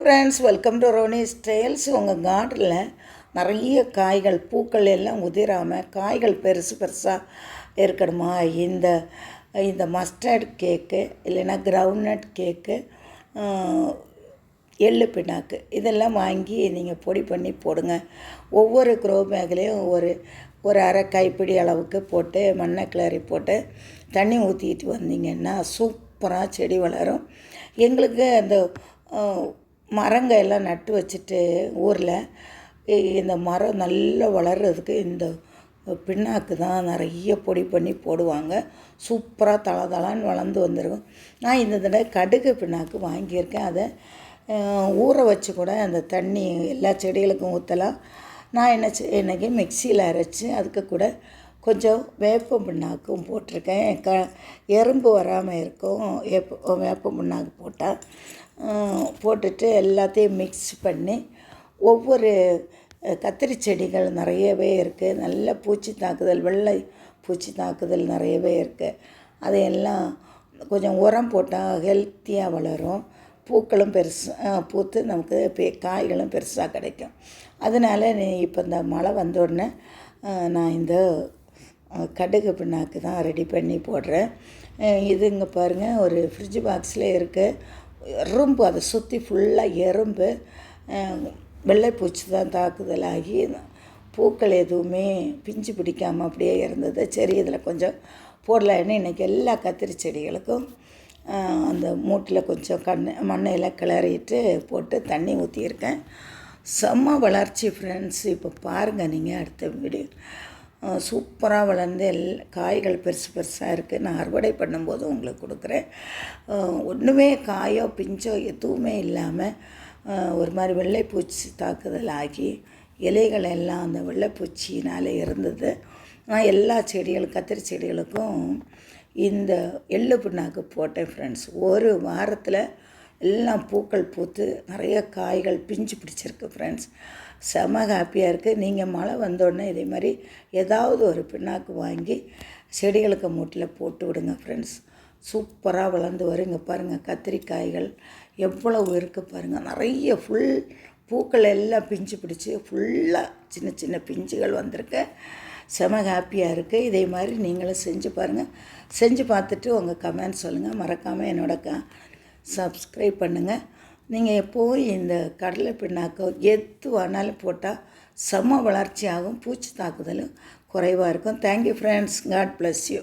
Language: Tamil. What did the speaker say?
Friends welcome to Roni's styles உங்கள் கார்டனில் நிறைய காய்கள் பூக்கள் எல்லாம் உதிராமல் காய்கள் பெருசு பெருசாக இருக்கணுமா? இந்த இந்த மஸ்டர்ட் கேக்கு இல்லைன்னா கிரவுண்ட்நட் கேக்கு எள்ளு பினாக்கு இதெல்லாம் வாங்கி நீங்கள் பொடி பண்ணி போடுங்க. ஒவ்வொரு க்ரோ பேக்லேயும் ஒரு ஒரு அரை கைப்பிடி அளவுக்கு போட்டு மண்ணை கிளறி போட்டு தண்ணி ஊற்றிட்டு வந்தீங்கன்னா சூப்பராக செடி வளரும். எங்களுக்கு அந்த மரங்க எல்லாம் நட்டு வச்சுட்டு ஊரில் இந்த மரம் நல்லா வளர்கிறதுக்கு இந்த பிண்ணாக்கு தான் நிறைய பொடி பண்ணி போடுவாங்க. சூப்பராக தள தளான்னு வளர்ந்து வந்துடும் நான் இந்த தடவை கடுகு பிண்ணாக்கு வாங்கியிருக்கேன். அதை ஊற வச்சு கூட அந்த தண்ணி எல்லா செடிகளுக்கும் ஊற்றலாம் நான் என்ன என்னைக்கு மிக்சியில் அரைச்சி அதுக்கு கூட கொஞ்சம் வேப்ப புண்ணாக்கும் போட்டிருக்கேன். க எறும்பு வராமல் இருக்கும். வேப்ப வேப்ப புண்ணாக்கு போட்டால் போட்டுட்டு எல்லாத்தையும் மிக்ஸ் பண்ணி ஒவ்வொரு கத்திரி செடிகள் நிறையவே இருக்குது நல்ல பூச்சி தாக்குதல் வெள்ளை பூச்சி தாக்குதல் நிறையவே இருக்குது அதையெல்லாம் கொஞ்சம் உரம் போட்டால் ஹெல்த்தியாக வளரும். பூக்களும் பெருசு பூத்து நமக்கு பெ காய்களும் பெருசாக கிடைக்கும். அதனால் நீ இப்போ இந்த மழை வந்தோடனே நான் இந்த கடுகு பிண்ணாக்கு தான் ரெடி பண்ணி போடுறேன். இது இங்கே பாருங்கள் ஒரு ஃப்ரிட்ஜ் பாக்ஸில் இருக்குது எறும்பு அதை சுற்றி ஃபுல்லாக எறும்பு. வெள்ளைப்பூச்சி தான் தாக்குதலாகி பூக்கள் எதுவுமே பிஞ்சு பிடிக்காமல் அப்படியே இருந்தது. சரி இதில் கொஞ்சம் போடலான்னு இன்றைக்கி எல்லா கத்திரி செடிகளுக்கும் அந்த மூட்டில் கொஞ்சம் கண் மண்ணையில் கிளறிட்டு போட்டு தண்ணி ஊற்றியிருக்கேன் செம்ம வளர்ச்சி ஃப்ரெண்ட்ஸ் இப்போ பாருங்கள் நீங்கள் அடுத்த வீடியோ சூப்பராக வளர்ந்து எல் காய்கள் பெருசு பெருசாக இருக்குது நான் அறுவடை பண்ணும்போது உங்களுக்கு கொடுக்குறேன். ஒன்றுமே காயோ பிஞ்சோ எதுவுமே இல்லாமல் ஒரு மாதிரி வெள்ளைப்பூச்சி தாக்குதல் ஆகி இலைகள் எல்லாம் அந்த வெள்ளைப்பூச்சினால் இருந்தது. நான் எல்லா செடிகளும் கத்திரி செடிகளுக்கும் இந்த எள்ளு புண்ணாக்கு போட்டேன் ஃப்ரெண்ட்ஸ் ஒரு வாரத்தில் எல்லாம் பூக்கள் பூத்து நிறைய காய்கள் பிஞ்சு பிடிச்சிருக்கு ஃப்ரெண்ட்ஸ் செம ஹாப்பியாக இருக்குது நீங்கள் மழை வந்தோடனே இதே மாதிரி ஏதாவது ஒரு பின்னாக்கு வாங்கி செடிகளுக்கு மூட்டில் போட்டு விடுங்க ஃப்ரெண்ட்ஸ் சூப்பராக வளர்ந்து வருங்க பாருங்கள் கத்திரிக்காய்கள் எவ்வளவு இருக்குது பாருங்கள் நிறைய ஃபுல் பூக்கள் எல்லாம் பிஞ்சு பிடிச்சி ஃபுல்லாக சின்ன சின்ன பிஞ்சுகள் வந்திருக்கு. செம ஹாப்பியாக இருக்குது இதே மாதிரி நீங்களும் செஞ்சு பாருங்கள் செஞ்சு பார்த்துட்டு உங்கள் கமெண்ட் சொல்லுங்கள் மறக்காமல் என்னோட க சப்ஸ்கிரைப் பண்ணுங்கள் நீங்கள் எப்போவும் இந்த கடலை பிண்ணாக்கம் எது வேணாலும் போட்டால் செம்ம வளர்ச்சி ஆகும் பூச்சி தாக்குதலும் குறைவாக இருக்கும். Thank you friends God bless you